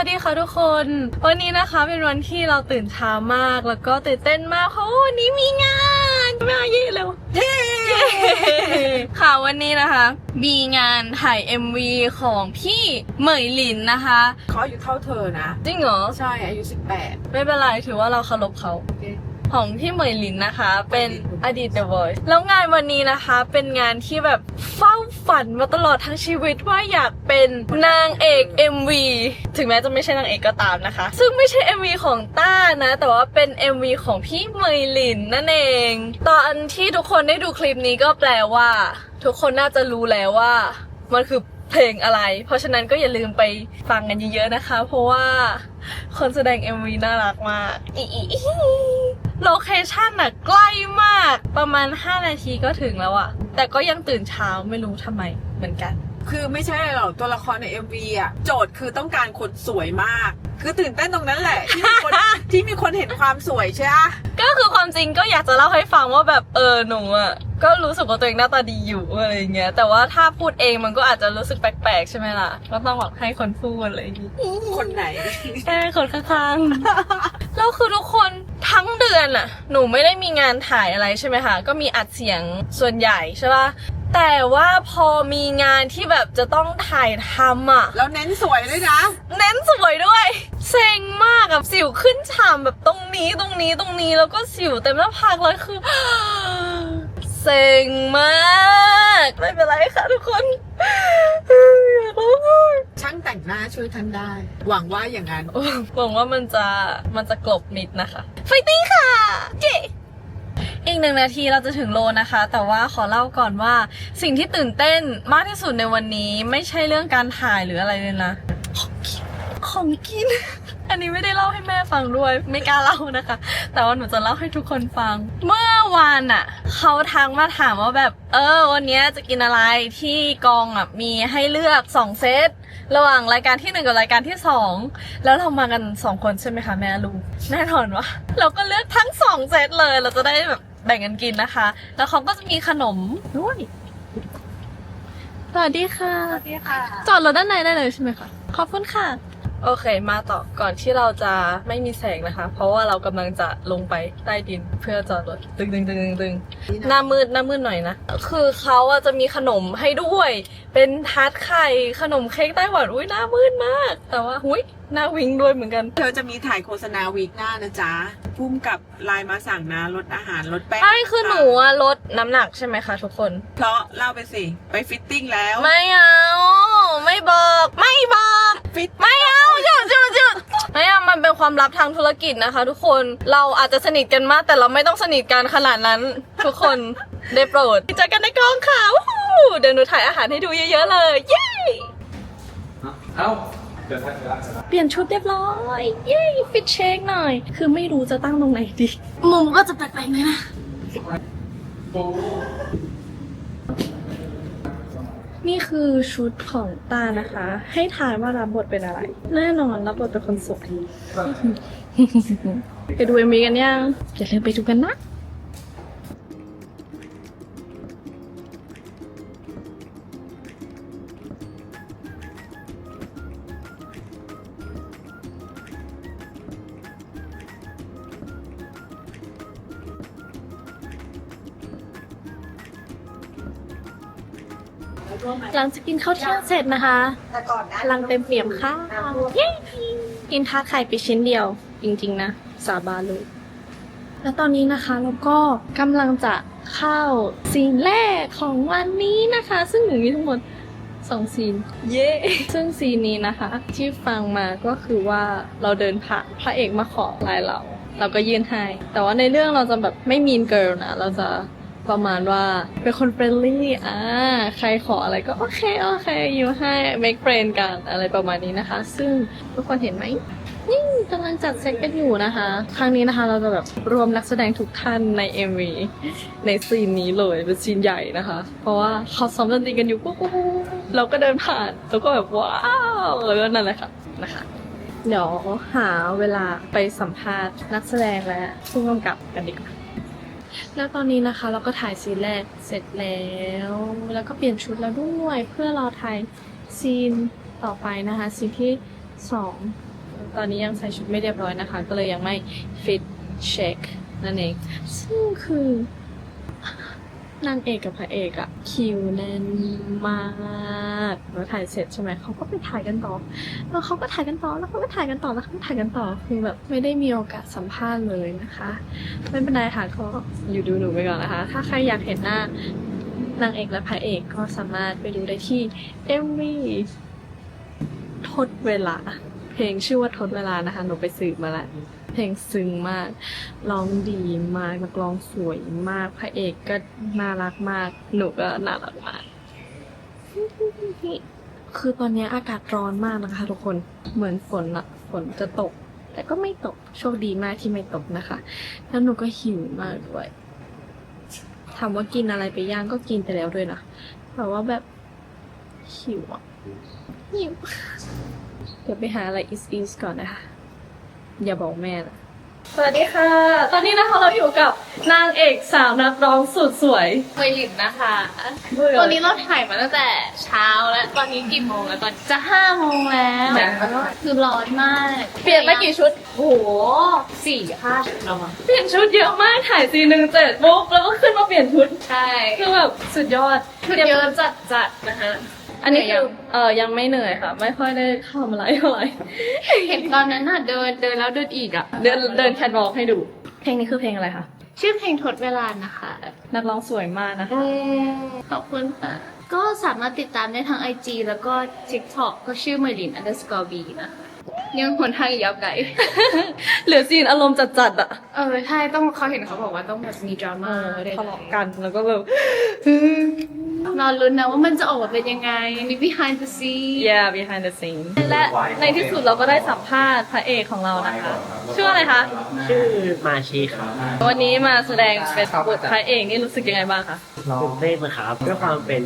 วัสดีค่ะทุกคน วันนี้นะคะเป็นวันที่เราตื่นเช้ามากแล้วก็ตื่นเต้นมากเพราะว่าวันนี้มีงานมาเย่เร็วเย้ค่ะวันนี้นะคะ มีงานถ่าย MV ของพี่เหมยหลินนะคะ เขาอายุเท่าเธอนะ จริงเหรอ ใช่อายุ 18 ไม่เป็นไรถือว่าเราเคารพเขา ของพี่เหมยลินนะคะ เป็นอดีต The Voice แล้วงานวันนี้นะคะเป็นงานที่แบบเฝ้าฝันมาตลอดทั้งชีวิตว่าอยากเป็นนางเอก MV ถึงแม้จะไม่ใช่นางเอกก็ตามนะคะ ซึ่งไม่ใช่ MV ของต้านะ แต่ว่าเป็น MV ของพี่เหมยลินนั่นเอง ตอนที่ทุกคนได้ดูคลิปนี้ก็แปลว่า ทุกคนน่าจะรู้แล้วว่ามันคือเพลงอะไร เพราะฉะนั้นก็อย่าลืมไปฟังกันเยอะๆนะคะ เพราะว่าคนแสดง MV น่ารักมากอีอี ชั่นน่ะใกล้มากประมาณ 5 นาทีก็ถึงแล้วอะแต่ก็ยังตื่นเช้าไม่รู้ทำไมเหมือนกัน คือไม่ใช่อะไรหรอกตัวละครใน MV อะโจทย์คือต้องการคนสวยมาก คือตื่นเต้นตรงนั้นแหละ ที่มีคน ที่มีคนเห็นความสวยใช่ไหมก็คือความจริงก็อยากจะเล่าให้ฟังว่าแบบเออหนูอะก็รู้สึกว่าตัวเองหน้าตาดีอยู่อะไรอย่างเงี้ยแต่ว่าถ้าพูดเองมันก็อาจจะรู้สึกแปลกๆใช่ไหมล่ะก็ต้องแบบให้คนพูดอะไรอย่างงี้คนไหน แค่คนข้างๆ แล้วคือทุกคนทั้งเดือนอะหนูไม่ได้มีงานถ่ายอะไรใช่ไหมคะ ก็มีอัดเสียงส่วนใหญ่ใช่ป่ะแต่ว่าพอมีงานที่แบบจะต้องถ่ายทำอะแล้วเน้นสวยด้วยนะ เน้นสวยด้วย เซ็งมากอะสิวขึ้นฉ่ำแบบตรงนี้ตรงนี้ตรงนี้แล้วก็สิวเต็มหน้าผากเลยคือเซ็งมาก ไม่เป็นไรค่ะทุกคนอยากร้องไห้ ช่า งหน้าช่วยท่านได้ หวังว่าอย่างนั้น หวังว่ามันจะมันจะกลบมิดนะคะ ไฟติ้งค่ะเย้อีกหนึ่งนาทีเราจะถึงโลนะคะ แต่ว่าขอเล่าก่อนว่าสิ่งที่ตื่นเต้นมากที่สุดในวันนี้ ไม่ใช่เรื่องการถ่ายหรืออะไรเลยนะ ของกินของกิน นี้ไม่ได้เล่าให้แม่ฟังด้วย ไม่กล้าเล่านะคะ แต่ว่าหนูจะเล่าให้ทุกคนฟัง เมื่อวานอะเขาทักมาถามว่าแบบ เออ วันเนี้ยจะกินอะไรที่กองอะมีให้เลือกสองเซตระหว่างรายการที่หนึ่งกับรายการที่สองแล้วเรามากันสองคนใช่ไหมคะแม่ลูกแน่นอนว่าเราก็เลือกทั้งสองเซตเลยเราจะได้แบบแบ่งกันกินนะคะ แล้วเขาก็จะมีขนมด้วยสวัสดีค่ะนี่ค่ะ จอดรถด้านในได้เลยใช่ไหมคะ ขอบคุณค่ะ โอเค มาต่อก่อนที่เราจะไม่มีแสงนะคะ เพราะว่าเรากำลังจะลงไปใต้ดินเพื่อจอดรถตึงตึงตึงตึงตึงหน้ามืดหน้ามืดหน่อยนะ คือเขาอะจะมีขนมให้ด้วย เป็นทาร์ตไข่ขนมเค้กไต้หวันอุ้ยหน้ามืดมาก แต่ว่าหุยหน้าวิงด้วยเหมือนกัน เธอจะมีถ่ายโฆษณาวีคหน้านะจ๊ะพุ่มกับไลน์มาสั่งนะลดอาหารลดแป้งใช่คือหนูอะลดน้ำหนักใช่ไหมคะทุกคน เพราะเล่าไปสิ ไปฟิตติ้งแล้ว ไม่เอา ไม่บอก ไม่บอก ฟิตไม่เอาหยุดหยุดหยุดไม่เอามันเป็นความลับทางธุรกิจนะคะ ทุกคนเราอาจจะสนิทกันมาก แต่เราไม่ต้องสนิทกันขนาดนั้น ทุกคนได้โปรดเจอกันในกองข่าวเดี๋ยวหนูถ่ายอาหารให้ดูเยอะๆเลยเย้เอ้าเดี๋ยวทักไปละเปลี่ยนชุดเรียบร้อย เย้ฟิตเช็คหน่อย คือไม่รู้จะตั้งตรงไหนดีมุมก็จะแปลกๆหน่อยนะ นี่คือชุดของตานะคะ ให้ทายว่ารับบทเป็นอะไร แน่นอนรับบทเป็นคนสวยไปดูเอ็มวีกันยังอย่าลืมไปดูกันนะ หลังจากกินข้าวเที่ยงเสร็จนะคะพลังเต็มเปี่ยมค่ะเย้กินทาไข่ไปชิ้นเดียว จริงๆนะ สาบานเลยแล้วตอนนี้นะคะเราก็กำลังจะเข้าซีนแรกของวันนี้นะคะ ซึ่งหนูมีทั้งหมดสองซีน เย้ซึ่งซีนนี้นะคะ ที่ฟังมาก็คือว่าเราเดินผ่านพระเอกมาขอไลน์เรา เราก็ยื่นให้ แต่ว่าในเรื่องเราจะแบบไม่มีนเกิร์ลนะ เราจะ ประมาณว่าเป็นคนเฟรนลี่อ่าใครขออะไรก็โอเคโอเคอยู่ให้ make friend กันอะไรประมาณนี้นะคะ ซึ่งทุกคนเห็นไหมนี่กำลังจัดเซตกันอยู่นะคะ ครั้งนี้นะคะเราจะแบบรวมนักแสดงทุกท่านใน MV ในซีนนี้เลยเป็นซีนใหญ่นะคะ เพราะว่าเขาซ้อมดนตรีกันอยู่ปุ๊บเราก็เดินผ่านแล้วก็แบบว้าวแล้วก็นั่นแหละค่ะนะคะเดี๋ยวหาเวลาไปสัมภาษณ์นักแสดงและผู้กำกับกันดีกว่า แล้วตอนนี้นะคะเราก็ถ่ายซีนแรกเสร็จแล้ว แล้วก็เปลี่ยนชุดแล้วด้วย เพื่อรอถ่ายซีนต่อไปนะคะซีนที่สองตอนนี้ยังใส่ชุดไม่เรียบร้อยนะคะ ก็เลยยังไม่ฟิตเช็คนั่นเองซึ่งคือ นางเอกกับพระเอกอะคิวแน่นมากแล้วถ่ายเสร็จใช่ไหมเขาก็ไปถ่ายกันต่อ แล้วเขาก็ถ่ายกันต่อ แล้วเขาก็ถ่ายกันต่อ แล้วเขาก็ถ่ายกันต่อ คือแบบไม่ได้มีโอกาสสัมภาษณ์เลยนะคะ ไม่เป็นไรค่ะก็อยู่ดูหนูไปก่อนนะคะ ถ้าใครอยากเห็นหน้านางเอกและพระเอกก็สามารถไปดูได้ที่เอมวีทดเวลา เพลงชื่อว่าทดเวลานะคะ หนูไปสืบมาแล้วเพลงซึ้งมาก ร้องดีมากนักร้องสวยมาก พระเอกก็น่ารักมาก หนูก็น่ารักมากคือตอนนี้อากาศร้อนมากนะคะ ทุกคน เหมือนฝนอะฝนจะตก แต่ก็ไม่ตก โชคดีมากที่ไม่ตกนะคะ แล้วหนูก็หิวมากด้วยถามว่ากินอะไรไปย่างก็กินไปแล้วด้วยนะแต่ว่าแบบหิวอะหิว เดี๋ยวไปหาอะไรอิสอิสก่อนนะคะ อย่าบอกแม่นะสวัสดีค่ะ ตอนนี้นะคะเราอยู่กับนางเอกสาวนักร้องสุดสวยเวลินนะคะวันนี้เราถ่ายมาตั้งแต่เช้าแล้วตอนนี้กี่โมงแล้วตอนจะห้าโมงแล้วคือร้อนมาก เปลี่ยนไปกี่ชุด โอ้โหสี่ห้าชุดแล้วมั้งเปลี่ยนชุดเยอะมากถ่ายซีหนึ่งเสร็จปุ๊บแล้วก็ขึ้นมาเปลี่ยนชุด ใช่ คือแบบสุดยอดชุดเยอะจัดจัดๆนะคะ อันนี้คือเออยังไม่เหนื่อยค่ะ ไม่ค่อยได้ทำอะไรเท่าไหร่เห็นตอนนั้นน่ะเดินเดินแล้วเดินอีกอะ เดินเดินแคทวอล์กให้ดู เพลงนี้คือเพลงอะไรคะ ชื่อเพลงทดเวลานะคะ นักร้องสวยมากนะคะ ขอบคุณค่ะ ก็สามารถติดตามได้ทาง IG แล้วก็ TikTok ก็ชื่อ m e r l i n underscore b นะคะ ยังหนทางอีกยาวไกล เหลือซีนอารมณ์จัดๆอะเออใช่ต้องเขาเห็นเขาบอกว่าต้องแบบมีดราเอม่าอทะเลาะกันแล้วก็แบบรอลุ้นนะว่ามันจะออกมาเป็นยังไงนี่ behind the scene yeah behind the scene และในที่สุดเราก็ได้สัมภาษณ์พระเอกของเรานะคะ ชื่ออะไรคะ ชื่อมาชีครับวันนี้มาแสดงเป็นบทพระเอกนี่รู้สึกยังไงบ้างคะตื่นเต้นนะครับด้วยความเป็น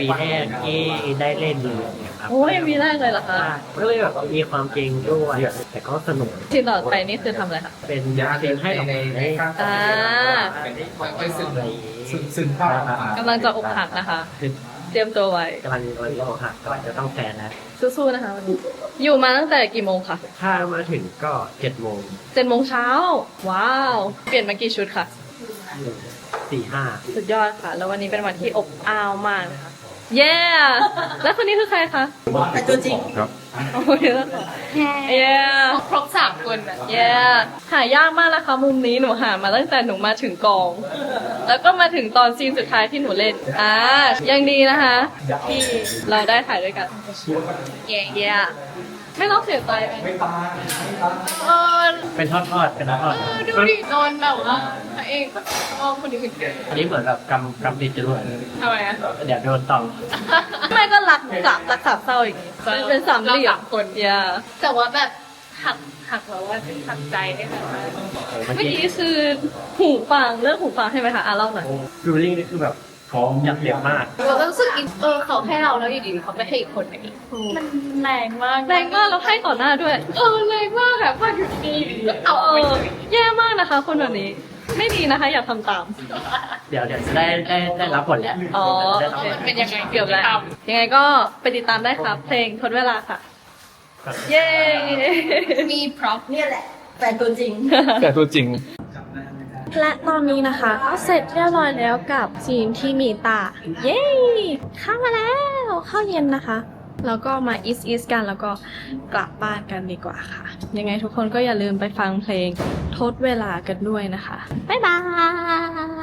ปีแรกที่ได้เล่นเลยครับโอ้ยมีแรกเลยเหรอคะก็เลยแบบมีความเกรงด้วย แต่ก็สนุกที่ต่อไปนี่คือทำอะไรคะเป็นเพลงให้ดอกไม้อ่าค่อยๆซึมอะไรซึมซึมเข้ามากำลังจะอกหักนะคะ เตรียมตัวไว้กำลังกำลังจะอกหักก็จะต้องแฟนแล้วสู้ๆนะคะวันนี้อยู่มาตั้งแต่กี่โมงคะถ้ามาถึงก็เจ็ดโมงเจ็ดโมงเช้า ว้าว เปลี่ยนมากี่ชุดค่ะสี่ห้าสุดยอดค่ะ แล้ววันนี้เป็นวันที่อบอ้าวมากนะคะ เย้ แล้วคนนี้คือใครคะตัวจริงครับ โอ้ยแล้วค่ะเย้ครบสามคนอะเย้หายากมากนะคะมุมนี้หนูหามาตั้งแต่หนูมาถึงกอง แล้วก็มาถึงตอนซีนสุดท้ายที่หนูเล่น อ่า ยังดีนะคะที่เราได้ถ่ายด้วยกัน เย้เย้ ไม่ต้องเสียใจไหมเออเป็นทอดๆเป็นทอดเออดูดิโดนแบบว่าพระเอกแบบชอบคนอื่นๆอันนี้เหมือนแบบกำกำติดจรวดทำไมอะเดี๋ยวโดนต่อไม่ก็รักสามรักสามเศร้าอย่างงี้เป็นเป็นสามเหลี่ยมคนเย้แต่ว่าแบบหักหักแบบว่าหักใจได้ไหมเมื่อเมื่อกี้กี้คือหูฟังเรื่องหูฟังใช่ไหมคะอะเล่าหน่อยฟิลลิ่งนี่คือแบบ พร้อมอยากเรียบมาก เราก็รู้สึกอินเออเขาให้เราแล้วอยู่ดีเขาไม่ให้อีกคนหนึงมันแรงมากแรงมากแล้วให้ต่อหน้าด้วย เออแรงมากแบบว่าอยู่ดีก็เอาเอไปอแย่มากนะคะ คนแบบนี้ ไม่ดีนะคะ อย่าทำตาม เดี๋ยวเดี๋ยวจะได้ได้ได้รับผลแล้วอ๋อได้โอรับเคผลเป็นยังไงเกือบแล้วยังไงก็ไปติดตามได้ครับ เพลงทดเวลาค่ะ เย้มีพร็อพเนี่ยแหละแฟนตัวจริง แต่ตัวจริง และตอนนี้นะคะ ก็เสร็จเรียบร้อยแล้วกับซีนที่มีตา เย้เข้ามาแล้วข้าวเย็นนะคะ แล้วก็มาอิสอิสกันแล้วก็กลับบ้านกันดีกว่าค่ะ ยังไงทุกคนก็อย่าลืมไปฟังเพลงทดเวลากันด้วยนะคะ บ๊ายบาย